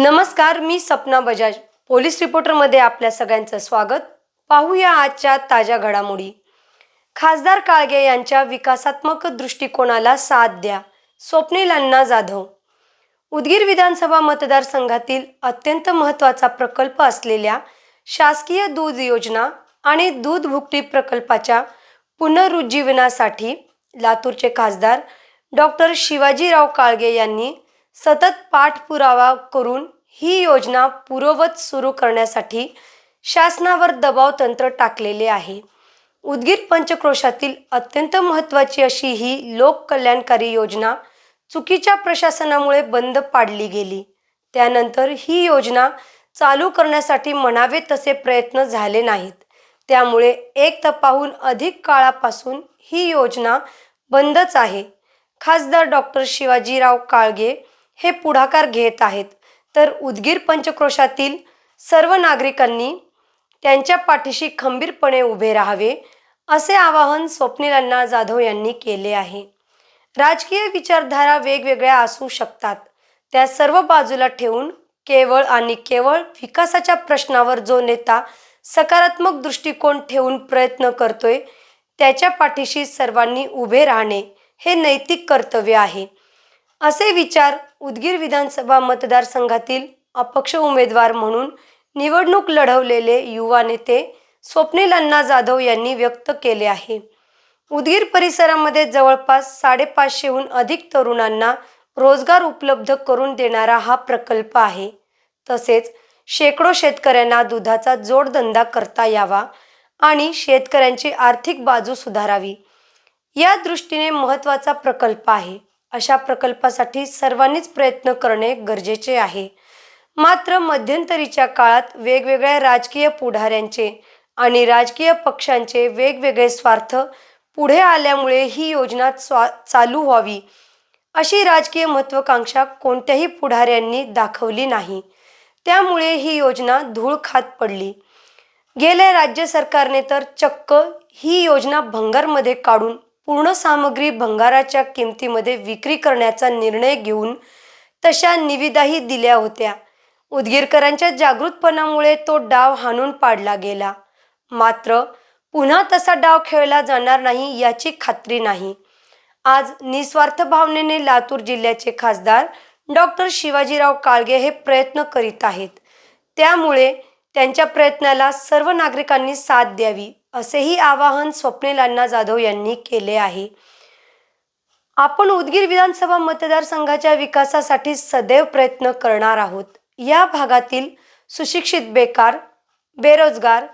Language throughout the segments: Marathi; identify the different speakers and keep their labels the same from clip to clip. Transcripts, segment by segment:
Speaker 1: नमस्कार मी सपना बजाज. पोलीस रिपोर्टरमध्ये आपल्या सगळ्यांचं स्वागत. पाहूया आजच्या ताज्या घडामोडी. खासदार काळगे यांच्या विकासात्मक दृष्टिकोनाला साथ द्या स्वप्नील अण्णा जाधव. उदगीर विधानसभा मतदारसंघातील अत्यंत महत्त्वाचा प्रकल्प असलेल्या शासकीय दूध योजना आणि दूध भुकटी प्रकल्पाच्या पुनरुज्जीवनासाठी लातूरचे खासदार डॉक्टर शिवाजीराव काळगे यांनी सतत पाठपुरावा करून ही योजना पूर्ववत सुरू करण्यासाठी शासनावर दबाव तंत्र टाकलेले आहे. उदगीर पंचक्रोशातील अत्यंत महत्त्वाची अशी ही लोककल्याणकारी योजना चुकीच्या प्रशासनामुळे बंद पाडली गेली. त्यानंतर ही योजना चालू करण्यासाठी म्हणावे तसे प्रयत्न झाले नाहीत. त्यामुळे एक तपाहून अधिक काळापासून ही योजना बंदच आहे. खासदार डॉक्टर शिवाजीराव काळगे हे पुढाकार घेत आहेत. तर उदगीर पंचक्रोशातील सर्व नागरिकांनी त्यांच्या पाठीशी खंबीरपणे उभे राहावे असे आवाहन स्वप्नील जाधव यांनी केले आहे. राजकीय विचारधारा वेगवेगळ्या असू शकतात. त्या सर्व बाजूला ठेवून केवळ आणि केवळ विकासाच्या प्रश्नावर जो नेता सकारात्मक दृष्टिकोन ठेवून प्रयत्न करतोय त्याच्या पाठीशी सर्वांनी उभे राहणे हे नैतिक कर्तव्य आहे. असे विचार उदगीर विधानसभा मतदारसंघातील अपक्ष उमेदवार म्हणून निवडणूक लढवलेले युवा नेते स्वप्नील अण्णा जाधव यांनी व्यक्त केले आहे. उदगीर परिसरामध्ये जवळपास साडेपाचशेहून अधिक तरुणांना रोजगार उपलब्ध करून देणारा हा प्रकल्प आहे. तसेच शेकडो शेतकऱ्यांना दुधाचा जोडधंदा करता यावा आणि शेतकऱ्यांची आर्थिक बाजू सुधारावी. या दृष्टीने महत्त्वाचा प्रकल्प आहे. अशा प्रकल्पासाठी सर्वांनीच प्रयत्न करणे गरजेचे आहे. मात्र मध्यंतरीच्या काळात वेगवेगळ्या राजकीय पुढाऱ्यांचे आणि राजकीय पक्षांचे वेगवेगळे स्वार्थ पुढे आल्यामुळे ही योजना स्वा चालू व्हावी अशी राजकीय महत्त्वाकांक्षा कोणत्याही पुढाऱ्यांनी दाखवली नाही. त्यामुळे ही योजना धूळ खात पडली. गेल्या राज्य सरकारने तर चक्क ही योजना भंगारमध्ये काढून पूर्ण सामग्री भंगाराच्या किमतीमध्ये विक्री करण्याचा निर्णय घेऊन तशा निविदाही दिल्या होत्या. उदगीरकरांच्या जागृतपणामुळे तो डाव हाणून पाडला गेला. मात्र पुन्हा तसा डाव खेळला जाणार नाही याची खात्री नाही. आज निस्वार्थ भावनेने लातूर जिल्ह्याचे खासदार डॉक्टर शिवाजीराव काळगे हे प्रयत्न करीत आहेत. त्यामुळे त्यांच्या प्रयत्नाला सर्व नागरिकांनी साथ द्यावी. असेही आवाहन स्वप्नील अण्णा जाधव यांनी केले आहे. आपण उदगीर विधानसभा मतदारसंघाच्या विकासासाठी सदैव प्रयत्न करणार आहोत. या भागातील सुशिक्षित बेकार बेरोजगार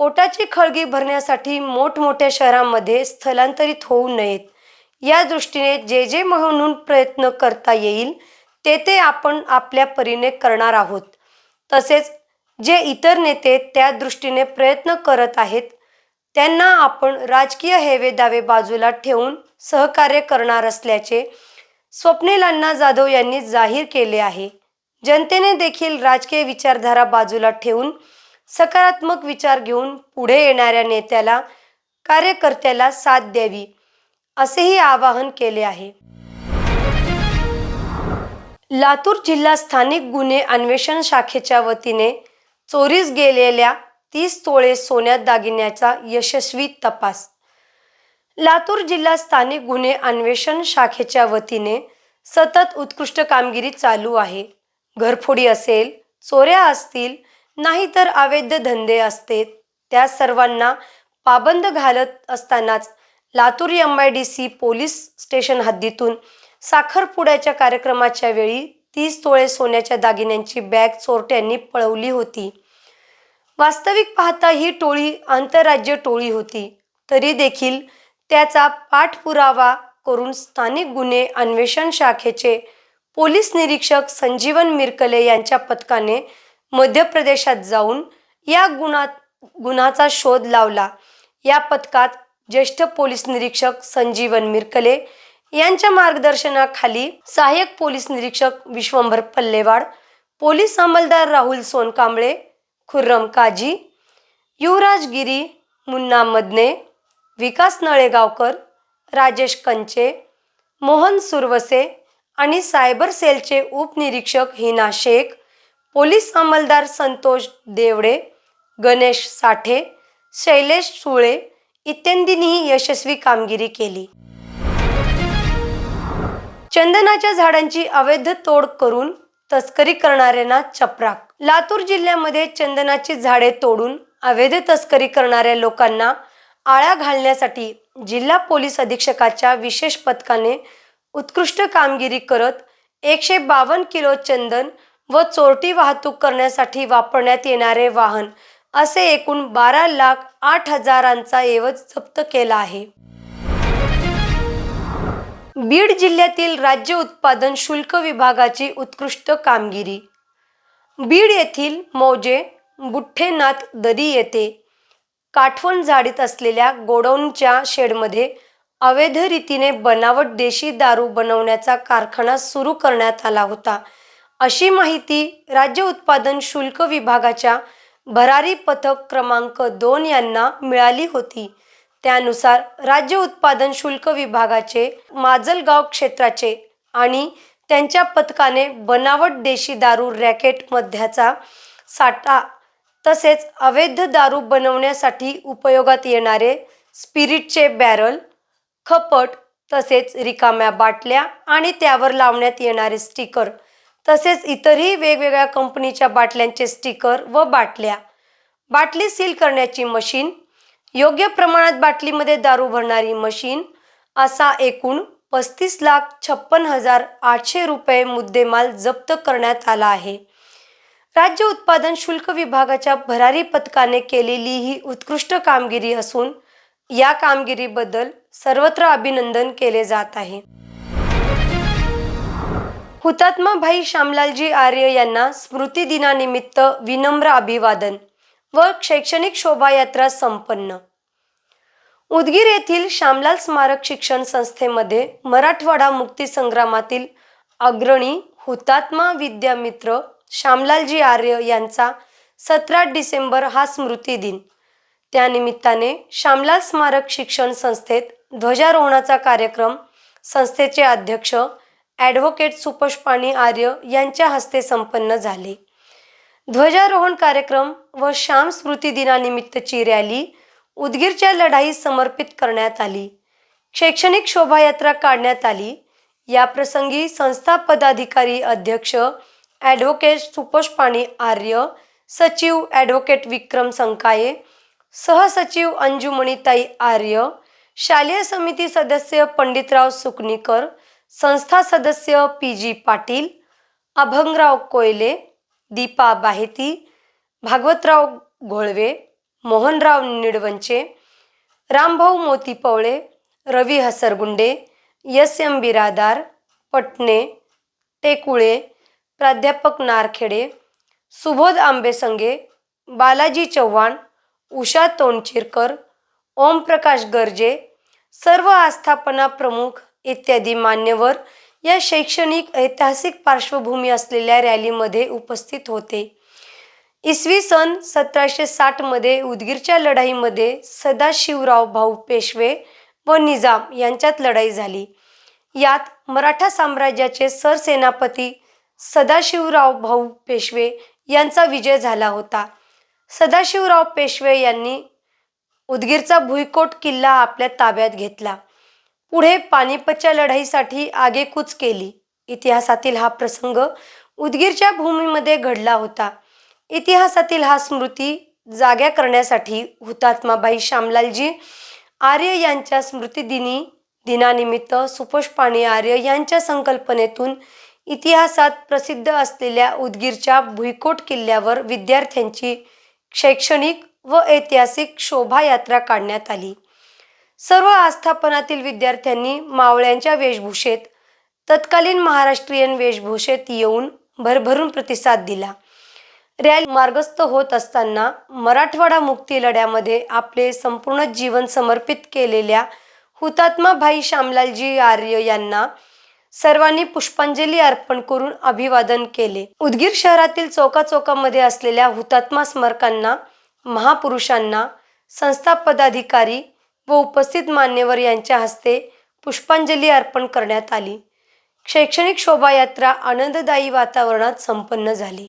Speaker 1: पोटाची खळगी भरण्यासाठी मोठमोठ्या शहरांमध्ये स्थलांतरित होऊ नयेत. या दृष्टीने जे जे म्हणून प्रयत्न करता येईल ते ते आपण आपल्या परीने करणार आहोत. तसेच जे इतर नेते त्या दृष्टीने प्रयत्न करत आहेत त्यांना आपण राजकीय हेवे दावे बाजूला ठेवून सहकार्य करणार असल्याचे स्वप्नील अण्णा जाधव यांनी जाहीर केले आहे. जनतेने देखील राजकीय विचारधारा बाजूला ठेवून सकारात्मक विचार घेऊन पुढे येणाऱ्या नेत्याला कार्यकर्त्याला साथ द्यावी असेही आवाहन केले आहे. लातूर जिल्हा स्थानिक गुन्हे अन्वेषण शाखेच्या वतीने चोरीस गेलेल्या तीस तोळे सोन्यात दागिन्याचा यशस्वी तपास. लातूर जिल्हा स्थानिक गुन्हे अन्वेषण शाखेच्या वतीने सतत उत्कृष्ट कामगिरी चालू आहे. घरफोडी असेल चोऱ्या असतील नाहीतर अवैध धंदे असते त्या सर्वांना पाबंद घालत असतानाच Latur M I D C police station हद्दीतून साखरपुड्याच्या कार्यक्रमाच्या वेळी तीस तोळे सोन्याच्या दागिन्यांची बॅग चोरट्यांनी पळवली होती. वास्तविक पाहता ही टोळी आंतरराज्य टोळी होती. तरी देखील त्याचा पाठपुरावा करून स्थानिक गुन्हे अन्वेषण शाखेचे पोलीस निरीक्षक संजीवन मिरकले यांच्या पथकाने मध्य प्रदेशात जाऊन या गुणात गुन्हाचा शोध लावला. या पथकात ज्येष्ठ पोलीस निरीक्षक संजीवन मिरकले यांच्या मार्गदर्शनाखाली सहाय्यक पोलीस निरीक्षक विश्वंभर पल्लेवाड पोलीस अंमलदार राहुल सोनकांबळे खुर्रम काजी युवराज गिरी मुन्ना मदने विकास नळेगावकर राजेश कंचे मोहन सुरवसे आणि सायबर सेलचे उपनिरीक्षक हिना शेख पोलीस अंमलदार संतोष देवडे गणेश साठे शैलेश सुळे इत्यादींनीही यशस्वी कामगिरी केली. चंदनाच्या झाडांची अवैध तोड करून तस्करी करणाऱ्यांना चपराक लातूर जिल्ह्यामध्ये चंदनाची झाडे तोडून अवैध तस्करी करणाऱ्या लोकांना आळा घालण्यासाठी जिल्हा पोलीस अधीक्षकाच्या विशेष पथकाने उत्कृष्ट कामगिरी करत एकशे बावन्न किलो चंदन व चोरटी वाहतूक करण्यासाठी वापरण्यात येणारे वाहन असे एकूण बारा लाख आठ हजारांचा एवज जप्त केला आहे. बीड जिल्ह्यातील राज्य उत्पादन शुल्क विभागाची उत्कृष्ट कामगिरी बीड येथील मौजे बुठ्ठेनाथ दरी येथे काठवण झाडीत असलेल्या गोडाऊनच्या शेडमध्ये अवैध रीतीने बनावट देशी दारू बनवण्याचा कारखाना सुरू करण्यात आला होता. अशी माहिती राज्य उत्पादन शुल्क विभागाच्या भरारी पथक क्रमांक दोन यांना मिळाली होती. त्यानुसार राज्य उत्पादन शुल्क विभागाचे माजलगाव क्षेत्राचे आणि त्यांच्या पथकाने बनावट देशी दारू रॅकेट मध्याचा साठा तसेच अवैध दारू बनवण्यासाठी उपयोगात येणारे स्पिरिटचे बॅरल खपट तसेच रिकाम्या बाटल्या आणि त्यावर लावण्यात येणारे स्टिकर तसेच इतरही वेगवेगळ्या कंपनीच्या बाटल्यांचे स्टिकर व बाटल्या. बाटली सील करण्याची मशीन योग्य प्रमाणात बाटलीमध्ये दारू भरणारी मशीन असा एकूण पस्तीस लाख छप्पन हजार आठशे रुपये मुद्देमाल जप्त करण्यात आला आहे. राज्य उत्पादन शुल्क विभागाच्या भरारी पथकाने केलेली ही उत्कृष्ट कामगिरी असून या कामगिरीबद्दल सर्वत्र अभिनंदन केले जात आहे. हुतात्मा भाई श्यामलालजी आर्य यांना स्मृती दिनानिमित्त विनम्र अभिवादन व शैक्षणिक शोभायात्रा संपन्न. उदगीर येथील श्यामलाल स्मारक शिक्षण संस्थेमध्ये मराठवाडा मुक्ती संग्रामातील अग्रणी हुतात्मा विद्यामित्र श्यामलालजी आर्य यांचा सतरा डिसेंबर हा स्मृती दिन. त्यानिमित्ताने श्यामलाल स्मारक शिक्षण संस्थेत ध्वजारोहणाचा कार्यक्रम संस्थेचे अध्यक्ष ॲडव्होकेट सुपष्पाणी आर्य यांच्या हस्ते संपन्न झाले. ध्वजारोहण कार्यक्रम व श्याम स्मृती दिनानिमित्तची रॅली उदगीरच्या लढाई समर्पित करण्यात आली. शैक्षणिक शोभायात्रा काढण्यात आली. या प्रसंगी संस्था पदाधिकारी अध्यक्ष ॲडव्होकेट सुपोषपाणी आर्य सचिव ॲडव्होकेट विक्रम संकाये सहसचिव अंजुमणीताई आर्य शालेय समिती सदस्य पंडितराव सुकणीकर संस्था सदस्य पी जी पाटील अभंगराव कोयले दीपा बाहेती भागवतराव घोळवे मोहनराव निडवंचे रामभाऊ मोती पवळे रवी हसरगुंडे यस एम बिरादार पटणे टेकुळे प्राध्यापक नारखेडे सुबोध आंबेसंगे बालाजी चव्हाण उषा तोंडचिरकर ओमप्रकाश गर्जे सर्व आस्थापना प्रमुख इत्यादी मान्यवर या शैक्षणिक ऐतिहासिक पार्श्वभूमी असलेल्या रॅलीमध्ये उपस्थित होते. इसवी सन सतराशे साठमध्ये उदगीरच्या लढाईमध्ये सदाशिवराव भाऊ पेशवे व निजाम यांच्यात लढाई झाली. यात मराठा साम्राज्याचे सरसेनापती सदाशिवराव भाऊ पेशवे यांचा विजय झाला होता. सदाशिवराव पेशवे यांनी उदगीरचा भुईकोट किल्ला आपल्या ताब्यात घेतला. पुढे पानिपतच्या लढाईसाठी आगेकूच केली. इतिहासातील हा प्रसंग उदगीरच्या भूमीमध्ये घडला होता. इतिहासातील हा स्मृती जाग्या करण्यासाठी हुतात्माबाई श्यामलालजी आर्य यांच्या स्मृतिदिनी दिनानिमित्त सुपुष्पाणी आर्य यांच्या संकल्पनेतून इतिहासात प्रसिद्ध असलेल्या उदगीरच्या भुईकोट किल्ल्यावर विद्यार्थ्यांची शैक्षणिक व ऐतिहासिक शोभायात्रा काढण्यात आली. सर्व आस्थापनातील विद्यार्थ्यांनी मावळ्यांच्या वेशभूषेत तत्कालीन महाराष्ट्रीयन वेशभूषेत येऊन भरभरून प्रतिसाद दिला. रॅली मार्गस्थ होत असताना मराठवाडा मुक्ती लढ्यामध्ये आपले संपूर्ण जीवन समर्पित केलेल्या हुतात्मा भाई श्यामलालजी आर्य यांना सर्वांनी पुष्पांजली अर्पण करून अभिवादन केले. उदगीर शहरातील चौकाचौकामध्ये असलेल्या हुतात्मा स्मारकांना महापुरुषांना संस्था पदाधिकारी व उपस्थित मान्यवर यांच्या हस्ते पुष्पांजली अर्पण करण्यात आली. शैक्षणिक शोभायात्रा आनंददायी वातावरणात संपन्न झाली.